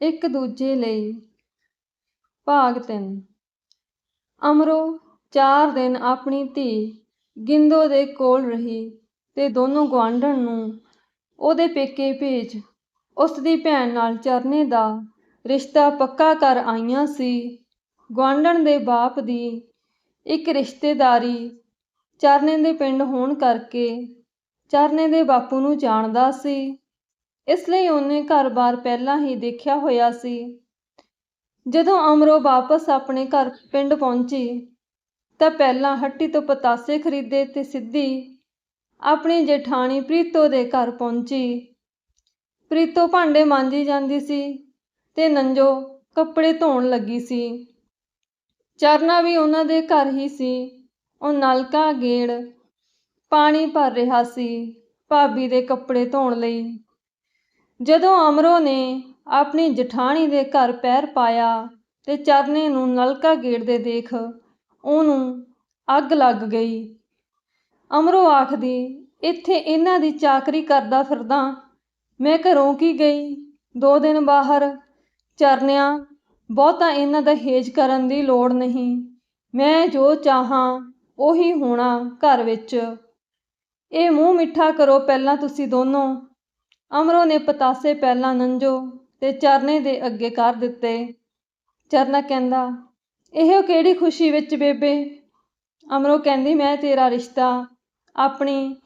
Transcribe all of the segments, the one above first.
ਇੱਕ ਦੂਜੇ ਲਈ ਭਾਗ 3 ਅਮਰੋ ਚਾਰ ਦਿਨ ਆਪਣੀ ਧੀ ਗਿੰਦੋ ਦੇ ਕੋਲ ਰਹੀ ਤੇ ਦੋਨੋਂ ਗੁਆਂਢਣ ਨੂੰ ਉਹਦੇ ਪੇਕੇ ਭੇਜ। ਉਸ ਦੀ ਭੈਣ ਨਾਲ ਚਰਨੇ ਦਾ ਰਿਸ਼ਤਾ ਪੱਕਾ ਕਰ ਆਈਆਂ ਸੀ। ਗੁਆਂਢਣ ਦੇ ਬਾਪ ਦੀ ਇੱਕ ਰਿਸ਼ਤੇਦਾਰੀ ਚਰਨੇ ਦੇ ਪਿੰਡ ਹੋਣ ਕਰਕੇ ਚਰਨੇ ਦੇ ਬਾਪੂ ਨੂੰ ਜਾਣਦਾ ਸੀ। ਇਸ ਲਈ ਉਹਨੇ ਘਰ-ਬਾਰ ਪਹਿਲਾਂ ਹੀ ਦੇਖਿਆ ਹੋਇਆ ਸੀ। ਜਦੋਂ ਅਮਰੋ ਵਾਪਸ ਆਪਣੇ ਘਰ ਪਿੰਡ ਪਹੁੰਚੀ, ਤਾਂ ਪਹਿਲਾਂ ਹੱਟੀ ਤੋਂ ਪਤਾਸੇ ਖਰੀਦੇ ਤੇ ਸਿੱਧੀ ਆਪਣੀ ਜੇਠਾਣੀ ਪ੍ਰੀਤੋ ਦੇ ਘਰ ਪਹੁੰਚੀ। ਪ੍ਰੀਤੋ ਭਾਂਡੇ ਮਾਂਜੀ ਜਾਂਦੀ ਸੀ ਤੇ ਨੰਜੋ ਕੱਪੜੇ ਧੋਣ ਲੱਗੀ ਸੀ। ਚਰਨਾ ਵੀ ਉਹਨਾਂ ਦੇ ਘਰ ਹੀ ਸੀ। ਉਹ ਨਲਕਾ, ਗੇੜ, ਪਾਣੀ ਭਰ ਰਿਹਾ ਸੀ ਭਾਬੀ ਦੇ ਕੱਪੜੇ ਧੋਣ ਲਈ। ਜਦੋਂ ਅਮਰੋ ਨੇ ਆਪਣੀ ਜਠਾਣੀ ਦੇ ਘਰ ਪੈਰ ਪਾਇਆ ਤੇ ਚਰਨੇ ਨੂੰ ਨਲਕਾ ਗੇੜਦੇ ਦੇਖ, ਉਹਨੂੰ ਅੱਗ ਲੱਗ ਗਈ। ਅਮਰੋ ਆਖਦੀ, ਇੱਥੇ ਇਹਨਾਂ ਦੀ ਚਾਕਰੀ ਕਰਦਾ ਫਿਰਦਾ, ਮੈਂ ਘਰੋਂ ਕੀ ਗਈ? ਦੋ ਦਿਨ ਬਾਹਰ, ਚਰਨਿਆਂ, ਬਹੁਤਾ ਇਹਨਾਂ ਦਾ ਹੇਜ ਕਰਨ ਦੀ ਲੋੜ ਨਹੀਂ। ਮੈਂ ਜੋ ਚਾਹਾਂ, ਉਹੀ ਹੋਣਾ ਘਰ ਵਿੱਚ। ਇਹ ਮੂੰਹ ਮਿੱਠਾ ਕਰੋ ਪਹਿਲਾਂ ਤੁਸੀਂ ਦੋਨੋਂ। ਅਮਰੋ ਨੇ ਪਤਾਸੇ ਪਹਿਲਾਂ ਨੰਜੋ ਤੇ ਚਰਨੇ ਦੇ ਅੱਗੇ ਕਰ ਦਿੱਤੇ। ਚਰਨਾ ਕਹਿੰਦਾ, ਇਹੋ ਕਿਹੜੀ ਖੁਸ਼ੀ ਵਿੱਚ ਬੇਬੇ? ਅਮਰੋ ਕਹਿੰਦੀ, ਮੈਂ ਤੇਰਾ ਰਿਸ਼ਤਾ, ਆਪਣੀ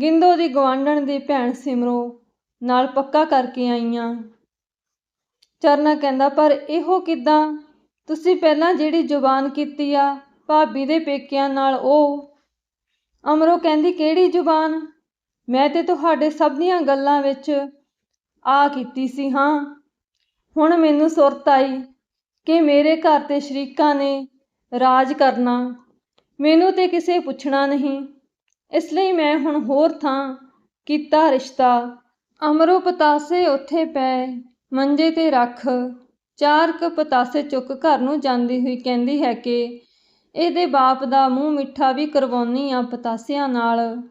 ਗਿੰਦੋ ਦੀ ਗਵਾਂਢਣ ਦੀ ਭੈਣ ਸਿਮਰੋ ਨਾਲ ਪੱਕਾ ਕਰਕੇ ਆਈਆਂ। ਚਰਨਾ ਕਹਿੰਦਾ, ਪਰ ਇਹੋ ਕਿਦਾਂ? ਤੁਸੀਂ ਪਹਿਲਾਂ ਜਿਹੜੀ ਜ਼ੁਬਾਨ ਕੀਤੀ ਆ, ਭਾਬੀ ਦੇ ਪੇਕਿਆਂ ਨਾਲ ਉਹ? ਅਮਰੋ ਕਹਿੰਦੀ, ਕਿਹੜੀ ਜ਼ੁਬਾਨ? ਮੈਂ ਤੇ ਤੁਹਾਡੇ ਸਭ ਦੀਆਂ ਗੱਲਾਂ ਵਿੱਚ ਆ ਕੀਤੀ ਸੀ, ਹਾਂ। ਹੁਣ ਮੈਨੂੰ ਸੁਰਤ ਆਈ ਕਿ ਮੇਰੇ ਘਰ ਤੇ ਸ਼ਰੀਕਾਂ ਨੇ ਰਾਜ ਕਰਨਾ। ਮੈਨੂੰ ਤੇ ਕਿਸੇ ਪੁੱਛਣਾ ਨਹੀਂ। ਇਸ ਲਈ ਮੈਂ ਹੁਣ ਹੋਰ ਥਾਂ ਕੀਤਾ ਰਿਸ਼ਤਾ। ਅਮਰੋ ਪਤਾਸੇ ਉੱਥੇ ਪਏ ਮੰਜੇ ਤੇ ਰੱਖ। ਚਾਰ ਕ ਪਤਾਸੇ ਚੁੱਕ ਘਰ ਨੂੰ ਜਾਂਦੀ ਹੋਈ ਕਹਿੰਦੀ ਹੈ ਕਿ ਇਹਦੇ ਬਾਪ ਦਾ ਮੂੰਹ ਮਿੱਠਾ ਵੀ ਕਰਵਾਉਣੀ ਆ ਪਤਾਸਿਆਂ ਨਾਲ।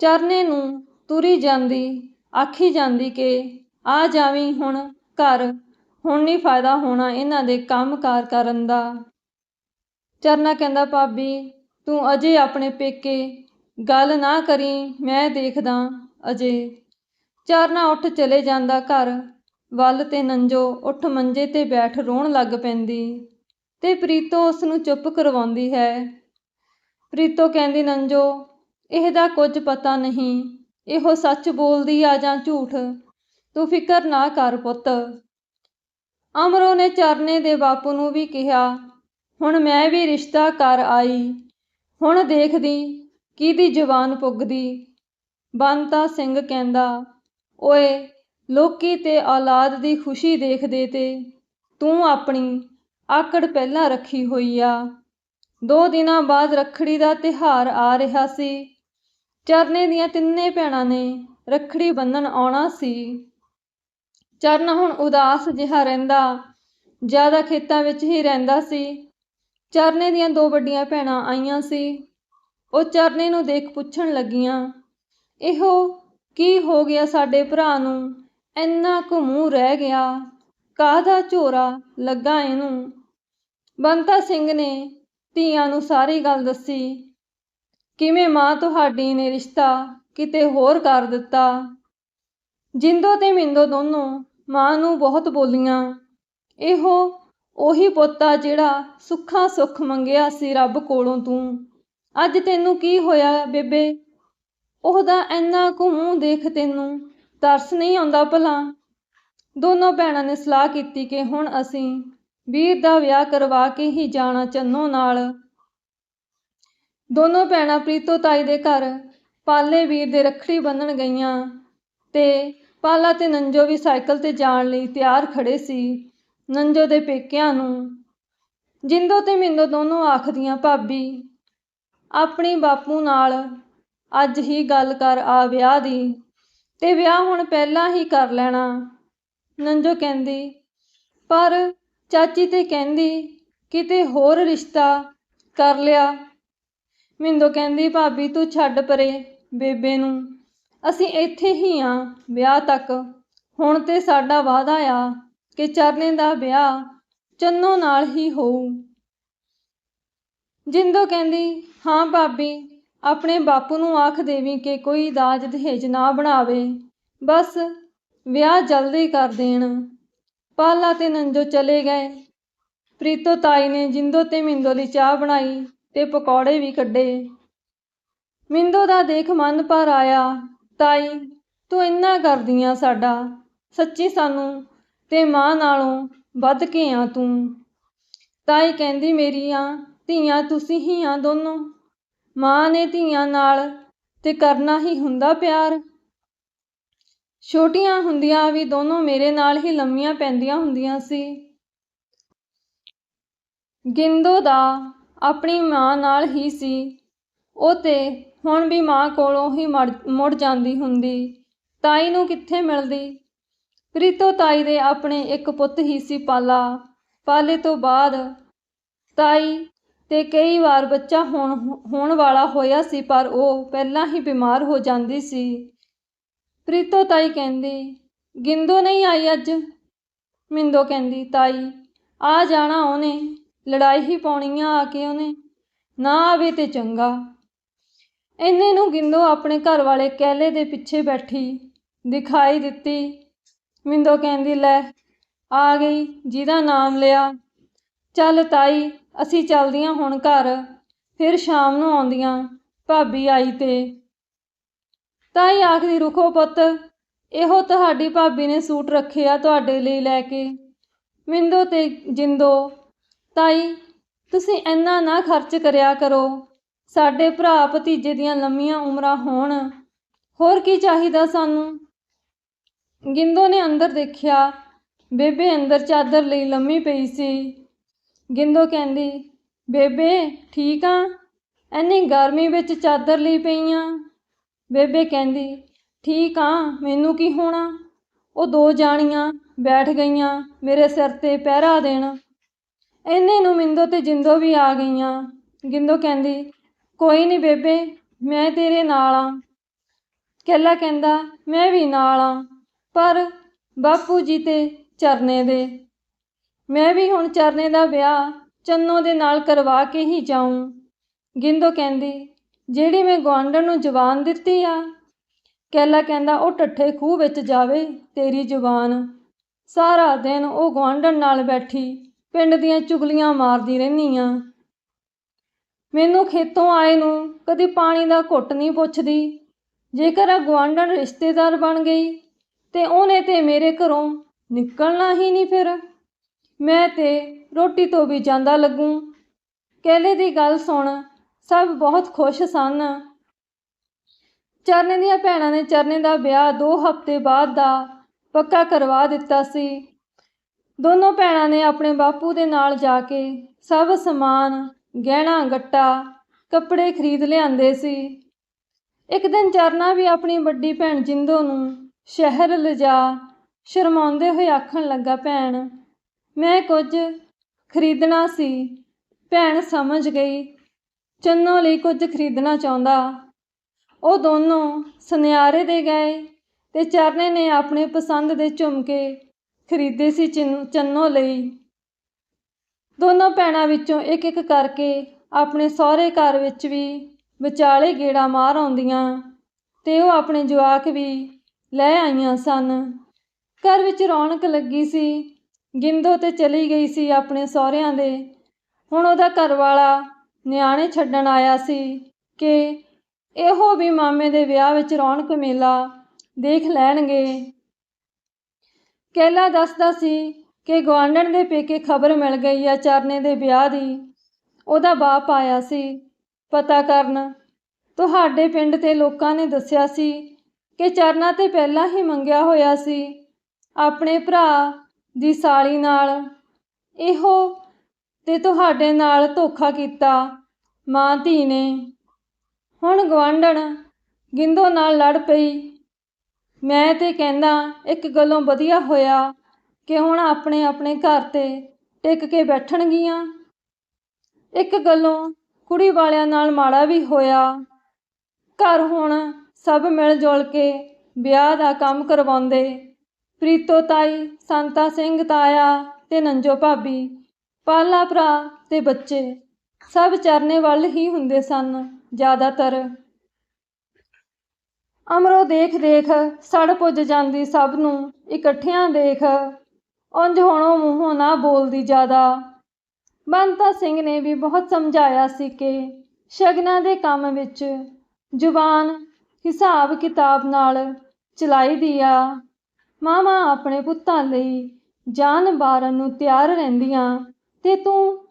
ਚਰਨੇ ਨੂੰ ਤੁਰੀ ਜਾਂਦੀ, ਆਖੀ ਜਾਂਦੀ ਕਿ ਆ ਜਾਵੀਂ ਹੁਣ ਘਰ, ਹੁਣ ਨਹੀਂ ਫਾਇਦਾ ਹੋਣਾ ਇਹਨਾਂ ਦੇ ਕੰਮ-ਕਾਰ ਕਰਨ ਦਾ। ਚਰਨਾ ਕਹਿੰਦਾ, ਭਾਬੀ, ਤੂੰ ਅਜੇ ਆਪਣੇ ਪੇਕੇ ਗੱਲ ਨਾ ਕਰੀ, ਮੈਂ ਦੇਖਦਾ ਅਜੇ। ਚਰਨਾ ਉੱਠ ਚਲੇ ਜਾਂਦਾ ਘਰ, ਵੱਲ ਤੇ ਨੰਜੋ ਉੱਠ ਮੰਜੇ ਤੇ ਬੈਠ ਰੋਣ ਲੱਗ ਪੈਂਦੀ ਤੇ ਪ੍ਰੀਤੋ ਉਸ ਨੂੰ ਚੁੱਪ ਕਰਵਾਉਂਦੀ ਹੈ। ਪ੍ਰੀਤੋ ਕਹਿੰਦੀ, ਨੰਜੋ ਇਹਦਾ ਕੁਝ ਪਤਾ ਨਹੀਂ। ਇਹੋ ਸੱਚ ਬੋਲਦੀ ਆ ਜਾਂ ਝੂਠ? ਤੂੰ ਫਿਕਰ ਨਾ ਕਰ ਪੁੱਤ। ਅਮਰੋ ਨੇ ਚਰਨੇ ਦੇ ਬਾਪੂ ਨੂੰ ਵੀ ਕਿਹਾ, ਹੁਣ ਮੈਂ ਵੀ ਰਿਸ਼ਤਾ ਕਰ ਆਈ। ਹੁਣ ਦੇਖਦੀ, ਕਿਹਦੀ ਜ਼ੁਬਾਨ ਪੁੱਗਦੀ? ਬੰਤਾ ਸਿੰਘ ਕਹਿੰਦਾ, ਓਏ, ਲੋਕੀ ਤੇ ਔਲਾਦ ਦੀ ਖੁਸ਼ੀ ਦੇਖਦੇ ਤੇ ਤੂੰ ਆਪਣੀ ਆਕੜ ਪਹਿਲਾਂ ਰੱਖੀ ਹੋਈ ਆ। ਦੋ ਦਿਨਾਂ ਬਾਅਦ ਰੱਖੜੀ ਦਾ ਤਿਹਾਰ ਆ ਰਿਹਾ ਸੀ। ਚਰਨੇ ਦੀਆਂ ਤਿੰਨੇ ਭੈਣਾਂ ਨੇ ਰੱਖੜੀ ਬੰਨਣ ਆਉਣਾ ਸੀ। ਚਰਨ ਹੁਣ ਉਦਾਸ ਜਿਹਾ ਰਹਿੰਦਾ, ਜ਼ਿਆਦਾ ਖੇਤਾਂ ਵਿੱਚ ਹੀ ਰਹਿੰਦਾ ਸੀ। ਚਰਨੇ ਦੀਆਂ ਦੋ ਵੱਡੀਆਂ ਭੈਣਾਂ ਆਈਆਂ ਸੀ। ਉਹ ਚਰਨੇ ਨੂੰ ਦੇਖ ਪੁੱਛਣ ਲੱਗੀਆਂ, ਇਹੋ ਕੀ ਹੋ ਗਿਆ ਸਾਡੇ ਭਰਾ ਨੂੰ? ਇੰਨਾ ਕੁ ਮੂੰਹ ਰਹਿ ਗਿਆ। ਕਾਹਦਾ ਝੋਰਾ ਲੱਗਾ ਇਹਨੂੰ? ਬੰਤਾ ਸਿੰਘ ਨੇ ਧੀਆਂ ਨੂੰ ਸਾਰੀ ਗੱਲ ਦੱਸੀ। ਕਿਵੇਂ ਮਾਂ ਤੁਹਾਡੀ ਨੇ ਰਿਸ਼ਤਾ ਕਿਤੇ ਹੋਰ ਕਰ ਦਿੱਤਾ? ਜਿੰਦੋ ਤੇ ਮਿੰਦੋ ਦੋਨੋਂ ਮਾਂ ਨੂੰ ਬਹੁਤ ਬੋਲੀਆਂ। ਇਹੋ ਉਹੀ ਪੁੱਤਾ ਜਿਹੜਾ ਸੁੱਖਾਂ ਸੁੱਖ ਮੰਗਿਆ ਸੀ ਰੱਬ ਕੋਲੋਂ ਤੂੰ। ਅੱਜ ਤੈਨੂੰ ਕੀ ਹੋਇਆ ਬੇਬੇ? ਉਹਦਾ ਇੰਨਾ ਕੁ ਮੂੰਹ ਦੇਖ ਤੈਨੂੰ ਤਰਸ ਨਹੀਂ ਆਉਂਦਾ ਭਲਾ। ਦੋਨੋਂ ਭੈਣਾਂ ਨੇ ਸਲਾਹ ਕੀਤੀ ਕਿ ਹੁਣ ਅਸੀਂ ਵੀਰ ਦਾ ਵਿਆਹ ਕਰਵਾ ਕੇ ਹੀ ਜਾਣਾ ਚੰਨੋ ਨਾਲ। ਦੋਨੋਂ ਭੈਣਾਂ ਪ੍ਰੀਤੋ ਤਾਈ ਦੇ ਘਰ ਪਾਲੇ ਵੀਰ ਦੇ ਰੱਖੜੀ ਬੰਨਣ ਗਈਆਂ ਤੇ ਪਾਲਾ ਤੇ ਨੰਜੋ ਵੀ ਸਾਈਕਲ ਤੇ ਜਾਣ ਲਈ ਤਿਆਰ ਖੜੇ ਸੀ। ਨੰਜੋ ਦੇ ਪੇਕਿਆਂ ਨੂੰ ਜਿੰਦੋ ਤੇ ਮਿੰਦੋ ਦੋਨੋਂ ਆਖਦੀਆਂ, ਭਾਬੀ, ਆਪਣੀ ਬਾਪੂ ਨਾਲ ਅੱਜ ਹੀ ਗੱਲ ਕਰ ਆ ਵਿਆਹ ਦੀ, ਤੇ ਵਿਆਹ ਹੁਣ ਪਹਿਲਾਂ ਹੀ ਕਰ ਲੈਣਾ। ਨੰਜੋ ਕਹਿੰਦੀ, ਪਰ ਚਾਚੀ ਤੇ ਕਹਿੰਦੀ, ਕਿਤੇ ਹੋਰ ਰਿਸ਼ਤਾ ਕਰ ਲਿਆ। ਮਿੰਦੋ ਕਹਿੰਦੀ, ਭਾਬੀ, ਤੂੰ ਛੱਡ ਪਰੇ ਬੇਬੇ ਨੂੰ। ਅਸੀਂ ਇੱਥੇ ਹੀ ਆ ਵਿਆਹ ਤੱਕ। ਹੁਣ ਤੇ ਸਾਡਾ ਵਾਅਦਾ ਆ ਕਿ ਚਰਨੇ ਦਾ ਵਿਆਹ ਚੰਨੋ ਨਾਲ ਹੀ ਹੋਊ। ਜਿੰਦੋ ਕਹਿੰਦੀ, ਹਾਂ ਭਾਬੀ, ਆਪਣੇ ਬਾਪੂ ਨੂੰ ਆਖ ਦੇਵੀ ਕਿ ਕੋਈ ਦਾਜ ਦਹੇਜ ਨਾ ਬਣਾਵੇ। ਬਸ ਵਿਆਹ ਜਲਦੀ ਕਰ ਦੇਣ। ਪਾਲਾ ਤੇ ਨੰਜੋ ਚਲੇ ਗਏ। ਪ੍ਰੀਤੋ ਤਾਈ ਨੇ ਜਿੰਦੋ ਤੇ ਮਿੰਦੋ ਲਈ ਚਾਹ ਬਣਾਈ। ਤੇ ਪਕੌੜੇ ਵੀ ਕੱਢੇ। ਮਿੰਦੋ ਦਾ ਦੇਖ ਮਨ ਭਰ ਆਇਆ, ਤਾਈ, ਤੂੰ ਇੰਨਾ ਕਰਦੀਆਂ ਸਾਡਾ। ਸੱਚੀ ਸਾਨੂੰ ਤੇ ਮਾਂ ਨਾਲੋਂ ਵੱਧ ਕੇ ਆ ਤੂੰ। ਤਾਈ ਕਹਿੰਦੀ ਮੇਰੀਆਂ ਧੀਆਂ ਤੁਸੀਂ ਹੀ ਆ ਦੋਨੋਂ। ਮਾਂ ਨੇ ਧੀਆਂ ਨਾਲ ਤੇ ਕਰਨਾ ਹੀ ਹੁੰਦਾ ਪਿਆਰ। ਛੋਟੀਆਂ ਹੁੰਦੀਆਂ ਵੀ ਦੋਨੋਂ ਮੇਰੇ ਨਾਲ ਹੀ ਲੰਮੀਆਂ ਪੈਂਦੀਆਂ ਹੁੰਦੀਆਂ ਸੀ। ਗਿੰਦੋ ਦਾ ਆਪਣੀ ਮਾਂ ਨਾਲ ਹੀ ਸੀ। ਉਹ ਤੇ ਹੁਣ ਵੀ ਮਾਂ ਕੋਲੋਂ ਹੀ ਮੁੜ ਜਾਂਦੀ ਹੁੰਦੀ। ਤਾਈ ਨੂੰ ਕਿੱਥੇ ਮਿਲਦੀ? ਪ੍ਰੀਤੋ ਤਾਈ ਦੇ ਆਪਣੇ ਇੱਕ ਪੁੱਤ ਹੀ ਸੀ ਪਾਲਾ। ਪਾਲੇ ਤੋਂ ਬਾਅਦ ਤਾਈ ਤੇ ਕਈ ਵਾਰ ਬੱਚਾ ਹੋਣ ਹੋਣ ਵਾਲਾ ਹੋਇਆ ਸੀ, ਪਰ ਉਹ ਪਹਿਲਾਂ ਹੀ ਬਿਮਾਰ ਹੋ ਜਾਂਦੀ ਸੀ। ਪ੍ਰੀਤੋ ਤਾਈ ਕਹਿੰਦੀ, ਗਿੰਦੋ ਨਹੀਂ ਆਈ ਅੱਜ? ਮਿੰਦੋ ਕਹਿੰਦੀ, ਤਾਈ, ਆ ਜਾਣਾ ਉਹਨੇ। ਲੜਾਈ ਹੀ ਪਾਉਣੀ ਆ ਆ ਕੇ ਉਹਨੇ। ਨਾ ਆਵੇ ਤੇ ਚੰਗਾ। ਇੰਨੇ ਨੂੰ ਗਿੰਦੋ ਆਪਣੇ ਘਰ ਵਾਲੇ ਕਹਿਲੇ ਦੇ ਪਿੱਛੇ ਬੈਠੀ, ਦਿਖਾਈ ਦਿੱਤੀ। ਮਿੰਦੋ ਕਹਿੰਦੀ, ਲੈ, ਆ ਗਈ, ਜਿਹਦਾ ਨਾਮ ਲਿਆ। ਚੱਲ ਤਾਈ, ਅਸੀਂ ਚੱਲਦੀਆਂ ਹੁਣ ਘਰ। ਫਿਰ ਸ਼ਾਮ ਨੂੰ ਆਉਂਦੀਆਂ ਭਾਬੀ ਆਈ ਤੇ। ਤਾਈ ਆਖਦੀ, ਰੁਕੋ ਪੁੱਤ, ਇਹੋ ਤੁਹਾਡੀ ਭਾਬੀ ਨੇ ਸੂਟ ਰੱਖਿਆ ਤੁਹਾਡੇ ਲਈ ਲੈ ਕੇ। ਮਿੰਦੋ ਤੇ ਜਿੰਦੋ ਤਾਈ, ਤੁਸੀਂ ਇੰਨਾ ਨਾ ਖਰਚ ਕਰਿਆ ਕਰੋ। ਸਾਡੇ ਭਰਾ ਭਤੀਜੇ ਦੀਆਂ ਲੰਮੀਆਂ ਉਮਰਾਂ ਹੋਣ। ਹੋਰ ਕੀ ਚਾਹੀਦਾ ਸਾਨੂੰ? ਗਿੰਦੋ ਨੇ ਅੰਦਰ ਦੇਖਿਆ। ਬੇਬੇ ਅੰਦਰ ਚਾਦਰ ਲਈ ਲੰਮੀ ਪਈ ਸੀ। ਗਿੰਦੋ ਕਹਿੰਦੀ, ਬੇਬੇ, ਠੀਕ ਆ? ਐਨੀ ਗਰਮੀ ਵਿੱਚ ਚਾਦਰ ਲਈ ਪਈਆਂ? ਬੇਬੇ ਕਹਿੰਦੀ, ਠੀਕ ਆ, ਮੈਨੂੰ ਕੀ ਹੋਣਾ? ਉਹ ਦੋ ਜਾਣੀਆਂ ਬੈਠ ਗਈਆਂ ਮੇਰੇ ਸਿਰ ਤੇ ਪਹਿਰਾ ਦੇਣ। ਇੰਨੇ ਨੂੰ ਮਿੰਦੋ ਤੇ ਜਿੰਦੋ ਵੀ ਆ ਗਈਆਂ। ਗਿੰਦੋ ਕਹਿੰਦੀ, ਕੋਈ ਨਹੀਂ ਬੇਬੇ, ਮੈਂ ਤੇਰੇ ਨਾਲ ਆ। ਕੈਲਾ ਕਹਿੰਦਾ, ਮੈਂ ਵੀ ਨਾਲ ਆ, ਪਰ ਬਾਪੂ ਜੀ ਤੇ ਚਰਨੇ ਦੇ। ਮੈਂ ਵੀ ਹੁਣ ਚਰਨੇ ਦਾ ਵਿਆਹ ਚੰਨੋ ਦੇ ਨਾਲ ਕਰਵਾ ਕੇ ਹੀ ਜਾਊਂ। ਗਿੰਦੋ ਕਹਿੰਦੀ, ਜਿਹੜੀ ਮੈਂ ਗਵਾਂਢਣ ਨੂੰ ਜਵਾਨ ਦਿੱਤੀ ਆ। ਕੈਲਾ ਕਹਿੰਦਾ, ਉਹ ਟੱਠੇ ਖੂਹ ਵਿੱਚ ਜਾਵੇ ਤੇਰੀ ਜਵਾਨ। ਸਾਰਾ ਦਿਨ ਉਹ ਗਵਾਂਢਣ ਨਾਲ ਬੈਠੀ। ਪਿੰਡ ਦੀਆਂ ਚੁਗਲੀਆਂ ਮਾਰਦੀ ਰਹਿੰਦੀ ਆ। ਮੈਨੂੰ ਖੇਤੋਂ ਆਏ ਨੂੰ ਕਦੀ ਪਾਣੀ ਦਾ ਘੁੱਟ ਨਹੀਂ ਪੁੱਛਦੀ। ਜੇਕਰ ਆ ਗਵਾਂਢਣ ਰਿਸ਼ਤੇਦਾਰ ਬਣ ਗਈ, ਤੇ ਉਹਨੇ ਤੇ ਮੇਰੇ ਘਰੋਂ ਨਿਕਲਣਾ ਹੀ ਨਹੀਂ ਫਿਰ। ਮੈਂ ਤੇ ਰੋਟੀ ਤੋਂ ਵੀ ਜਾਂਦਾ ਲੱਗੂ। ਕੈਲੇ ਦੀ ਗੱਲ ਸੁਣ, ਸਭ ਬਹੁਤ ਖੁਸ਼ ਸਨ। ਚਰਨੇ ਦੀਆਂ ਭੈਣਾਂ ਨੇ ਚਰਨੇ ਦਾ ਵਿਆਹ 2 ਹਫ਼ਤੇ ਬਾਅਦ ਦਾ ਪੱਕਾ ਕਰਵਾ ਦਿੱਤਾ ਸੀ। ਦੋਨੋਂ ਭੈਣਾਂ ਨੇ ਆਪਣੇ ਬਾਪੂ ਦੇ ਨਾਲ ਜਾ ਕੇ ਸਭ ਸਮਾਨ, ਗਹਿਣਾ, ਗੱਟਾ, ਕੱਪੜੇ ਖਰੀਦ ਲਿਆਂਦੇ ਸੀ। ਇੱਕ ਦਿਨ ਚਰਨਾ ਵੀ ਆਪਣੀ ਵੱਡੀ ਭੈਣ ਜਿੰਦੋ ਨੂੰ ਸ਼ਹਿਰ ਲਿਜਾ ਸ਼ਰਮਾਉਂਦੇ ਹੋਏ ਆਖਣ ਲੱਗਾ, ਭੈਣ, ਮੈਂ ਕੁਝ ਖਰੀਦਣਾ ਸੀ। ਭੈਣ ਸਮਝ ਗਈ, ਚੰਨੋ ਲਈ ਕੁਝ ਖਰੀਦਣਾ ਚਾਹੁੰਦਾ। ਉਹ ਦੋਨੋਂ ਸੁਨਿਆਰੇ ਦੇ ਗਏ ਤੇ ਚਰਨੇ ਨੇ ਆਪਣੇ ਪਸੰਦ ਦੇ ਝੁਮਕੇ ਖਰੀਦੇ ਸੀ ਚੰਨੋ ਲਈ। ਦੋਨੋਂ ਭੈਣਾਂ ਵਿੱਚੋਂ ਇੱਕ ਇੱਕ ਕਰਕੇ ਆਪਣੇ ਸਹੁਰੇ ਘਰ ਵਿੱਚ ਵੀ ਵਿਚਾਲੇ ਗੇੜਾ ਮਾਰ ਆਉਂਦੀਆਂ ਤੇ ਉਹ ਆਪਣੇ ਜਵਾਕ ਵੀ ਲੈ ਆਈਆਂ ਸਨ। ਘਰ ਵਿੱਚ ਰੌਣਕ ਲੱਗੀ ਸੀ। ਗਿੰਦੋ ਤੇ ਚਲੀ ਗਈ ਸੀ ਆਪਣੇ ਸਹੁਰਿਆਂ ਦੇ। ਹੁਣ ਉਹਦਾ ਘਰ ਵਾਲਾ ਨਿਆਣੇ ਛੱਡਣ ਆਇਆ ਸੀ ਕਿ ਇਹੋ ਵੀ ਮਾਮੇ ਦੇ ਵਿਆਹ ਵਿੱਚ ਰੌਣਕ ਮੇਲਾ ਦੇਖ ਲੈਣਗੇ। ਕੈਲਾ ਦੱਸਦਾ ਸੀ ਕਿ ਗਵਾਂਢਣ ਦੇ ਪੇਕੇ ਖਬਰ ਮਿਲ ਗਈ ਆ ਚਰਨੇ ਦੇ ਵਿਆਹ ਦੀ। ਉਹਦਾ ਬਾਪ ਆਇਆ ਸੀ। ਪਤਾ ਕਰਨ, ਤੁਹਾਡੇ ਪਿੰਡ ਤੇ ਲੋਕਾਂ ਨੇ ਦੱਸਿਆ ਸੀ ਕਿ ਚਰਨਾ ਤੇ ਪਹਿਲਾਂ ਹੀ ਮੰਗਿਆ ਹੋਇਆ ਸੀ ਆਪਣੇ ਭਰਾ ਦੀ ਸਾਲੀ ਨਾਲ। ਇਹੋ ਤੇ ਤੁਹਾਡੇ ਨਾਲ ਧੋਖਾ ਕੀਤਾ ਮਾਂ ਧੀ ਨੇ। ਹੁਣ ਗਵਾਂਢਣ ਗਿੰਦੋ ਨਾਲ ਲੜ ਪਈ। ਮੈਂ ਤੇ ਕਹਿੰਦਾ, ਇੱਕ ਗੱਲੋਂ ਵਧੀਆ ਹੋਇਆ ਕਿ ਹੁਣ ਆਪਣੇ ਆਪਣੇ ਘਰ ਤੇ ਟਿਕ ਕੇ ਬੈਠਣਗੀਆਂ। ਇੱਕ ਗੱਲੋਂ ਕੁੜੀ ਵਾਲਿਆਂ ਨਾਲ ਮਾੜਾ ਵੀ ਹੋਇਆ। ਘਰ ਹੁਣ ਸਭ ਮਿਲ ਜੁਲ ਕੇ ਵਿਆਹ ਦਾ ਕੰਮ ਕਰਵਾਉਂਦੇ। ਪ੍ਰੀਤੋ ਤਾਈ, ਸੰਤਾ ਸਿੰਘ, ਤਾਇਆ ਤੇ ਨੰਜੋ ਭਾਬੀ, ਪਾਲਾ ਭਰਾ ਤੇ ਬੱਚੇ ਸਭ ਚਰਨੇ ਵੱਲ ਹੀ ਹੁੰਦੇ ਸਨ ਜ਼ਿਆਦਾਤਰ। ਅਮਰੋ ਦੇਖ ਦੇਖ, ਸੜ ਪੁੱਜ ਜਾਂਦੀ ਸਭ ਨੂੰ, ਇਕੱਠਿਆਂ ਦੇਖ। ਉਂਝ ਹੁਣ ਮੂੰਹੋਂ ਨਾ ਬੋਲਦੀ ਜ਼ਿਆਦਾ। ਬੰਤਾ ਸਿੰਘ ਨੇ ਵੀ ਬਹੁਤ ਸਮਝਾਇਆ ਸੀ ਕਿ ਸ਼ਗਨਾਂ ਦੇ ਕੰਮ ਵਿੱਚ ਜ਼ੁਬਾਨ ਹਿਸਾਬ ਕਿਤਾਬ ਨਾਲ ਚਲਾਈ ਦੀ ਆ। ਮਾਵਾਂ ਆਪਣੇ ਪੁੱਤਾਂ ਲਈ ਜਾਨ ਬਾਰਨ ਨੂੰ ਤਿਆਰ ਰਹਿੰਦੀਆਂ, ਤੇ ਤੂੰ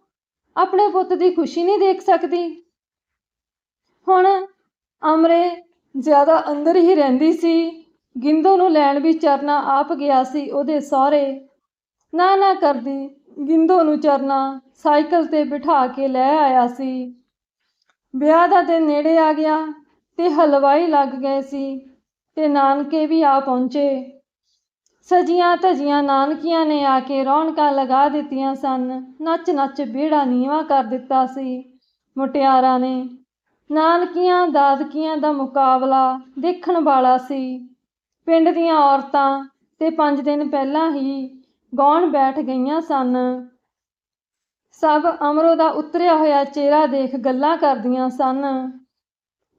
ਆਪਣੇ ਪੁੱਤ ਦੀ ਖੁਸ਼ੀ ਨਹੀਂ ਦੇਖ ਸਕਦੀ? ਹੁਣ ਅਮਰੇ ਜ਼ਿਆਦਾ ਅੰਦਰ ਹੀ ਰਹਿੰਦੀ ਸੀ। ਗਿੰਦੋ ਨੂੰ ਲੈਣ ਵੀ ਚਰਨਾ ਆਪ ਗਿਆ ਸੀ ਉਹਦੇ ਸਹੁਰੇ। ਨਾ ਨਾ ਕਰਦੀ, ਗਿੰਦੋ ਨੂੰ ਚਰਨਾ ਸਾਈਕਲ ਤੇ ਬਿਠਾ ਕੇ ਲੈ ਆਇਆ ਸੀ। ਵਿਆਹ ਦਾ ਦਿਨ ਨੇੜੇ ਆ ਗਿਆ ਤੇ ਹਲਵਾਈ ਲੱਗ ਗਏ ਸੀ ਤੇ ਨਾਨਕੇ ਵੀ ਆ ਪਹੁੰਚੇ। ਸਜੀਆਂ ਧਜੀਆਂ ਨਾਨਕੀਆਂ ਨੇ ਆ ਕੇ ਰੌਣਕਾਂ ਲਗਾ ਦਿੱਤੀਆਂ ਸਨ। ਨੱਚ ਨੱਚ ਵਿਹੜਾ ਨੀਵਾਂ ਕਰ ਦਿੱਤਾ ਸੀ। ਮੁਟਿਆਰਾਂ ਨੇ ਨਾਨਕੀਆਂ ਦਾਦਕੀਆਂ ਦਾ ਮੁਕਾਬਲਾ ਦੇਖਣ ਵਾਲਾ ਸੀ। ਪਿੰਡ ਦੀਆਂ ਔਰਤਾਂ ਤੇ ਪੰਜ ਦਿਨ ਪਹਿਲਾਂ ਹੀ ਗਾਉਣ ਬੈਠ ਗਈਆਂ ਸਨ। ਸਭ ਅਮਰੋ ਦਾ ਉਤਰਿਆ ਹੋਇਆ ਚਿਹਰਾ ਦੇਖ ਗੱਲਾਂ ਕਰਦੀਆਂ ਸਨ।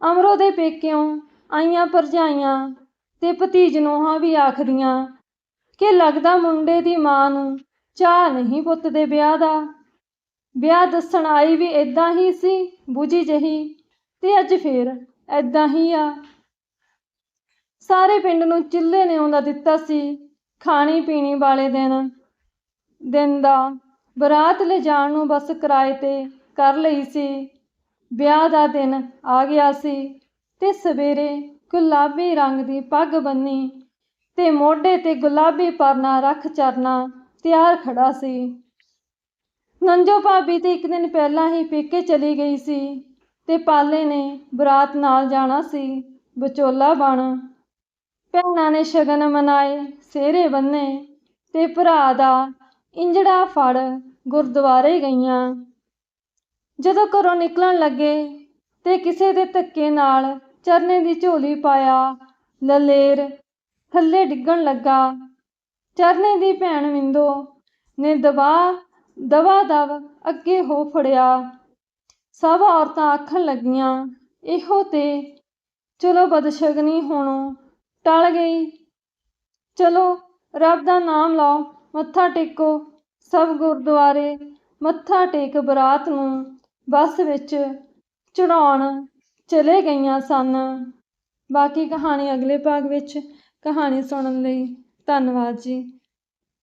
ਅਮਰੋ ਦੇ ਪੇਕਿਓਂ ਆਈਆਂ ਭਰਜਾਈਆਂ ਤੇ ਭਤੀਜ ਨੂੰਹਾਂ ਵੀ ਆਖਦੀਆਂ, ਕਿ ਲੱਗਦਾ ਮੁੰਡੇ ਦੀ ਮਾਂ ਨੂੰ ਚਾਹ ਨਹੀਂ ਪੁੱਤ ਦੇ ਵਿਆਹ ਦਾ। ਵਿਆਹ ਦੱਸਣ ਆਈ ਵੀ ਇਦਾਂ ਹੀ ਸੀ, ਬੁਝੀ ਜਹੀ ਤੇ ਅੱਜ ਫੇਰ ਐਦਾਂ ਹੀ ਆ। ਸਾਰੇ ਪਿੰਡ ਨੂੰ ਚਿੱਲੇ ਨੇ ਆਉਂਦਾ ਦਿੱਤਾ ਸੀ ਖਾਣੀ ਪੀਣੀ ਵਾਲੇ ਦਿਨ। ਦਿਨ ਦਾ ਬਰਾਤ ਲਿਜਾਣ ਨੂੰ ਬਸ ਕਿਰਾਏ ਤੇ ਕਰ ਲਈ ਸੀ। ਵਿਆਹ ਦਾ ਦਿਨ ਆ ਗਿਆ ਸੀ ਤੇ ਸਵੇਰੇ ਗੁਲਾਬੀ ਰੰਗ ਦੀ ਪੱਗ ਬੰਨੀ ਤੇ ਮੋਢੇ ਤੇ ਗੁਲਾਬੀ ਪਰਨਾ ਰੱਖ ਚਰਨਾ ਤਿਆਰ ਖੜਾ ਸੀ। ਨੰਜੋ ਭਾਬੀ ਤੇ ਇੱਕ ਦਿਨ ਪਹਿਲਾਂ ਹੀ ਪੇਕੇ ਚਲੀ ਗਈ ਸੀ। ਤੇ ਪਾਲੇ ਨੇ ਬਰਾਤ ਨਾਲ ਜਾਣਾ ਸੀ, ਵਿਚੋਲਾ ਬਣ। ਭੈਣਾਂ ਨੇ ਸ਼ਗਨ ਮਨਾਏ, ਸਿਹਰੇ ਬੰਨੇ ਤੇ ਭਰਾ ਦਾ ਇੰਜੜਾ ਫੜ ਗੁਰਦੁਆਰੇ ਗਈਆਂ। ਜਦੋਂ ਘਰੋਂ ਨਿਕਲਣ ਲੱਗੇ ਤੇ ਕਿਸੇ ਦੇ ਧੱਕੇ ਨਾਲ ਚਰਨੇ ਦੀ ਝੋਲੀ ਪਾਇਆ, ਲਲੇਰ ਥੱਲੇ ਡਿੱਗਣ ਲੱਗਾ। ਚਰਨੇ ਦੀ ਭੈਣ ਵਿੰਦੋ ਨੇ ਦਬਾ ਦਵਾ ਦਵ ਅੱਗੇ ਹੋ ਫੜਿਆ। ਸਭ ਔਰਤਾਂ ਆਖਣ ਲੱਗੀਆਂ, ਇਹੋ ਤੇ, ਚਲੋ ਬਦਸ਼ਗਨੀ ਹੋਣੋ ਟਲ ਗਈ। ਚਲੋ, ਰੱਬ ਦਾ ਨਾਮ ਲਓ, ਮੱਥਾ ਟੇਕੋ, ਸਭ ਗੁਰਦੁਆਰੇ ਮੱਥਾ ਟੇਕ ਬਰਾਤ ਨੂੰ ਬੱਸ ਵਿੱਚ ਚੜਾਉਣ ਚਲੇ ਗਈਆਂ ਸਨ। ਬਾਕੀ ਕਹਾਣੀ ਅਗਲੇ ਭਾਗ ਵਿੱਚ ਕਹਾਣੀ ਸੁਣਨ ਲਈ ਧੰਨਵਾਦ ਜੀ।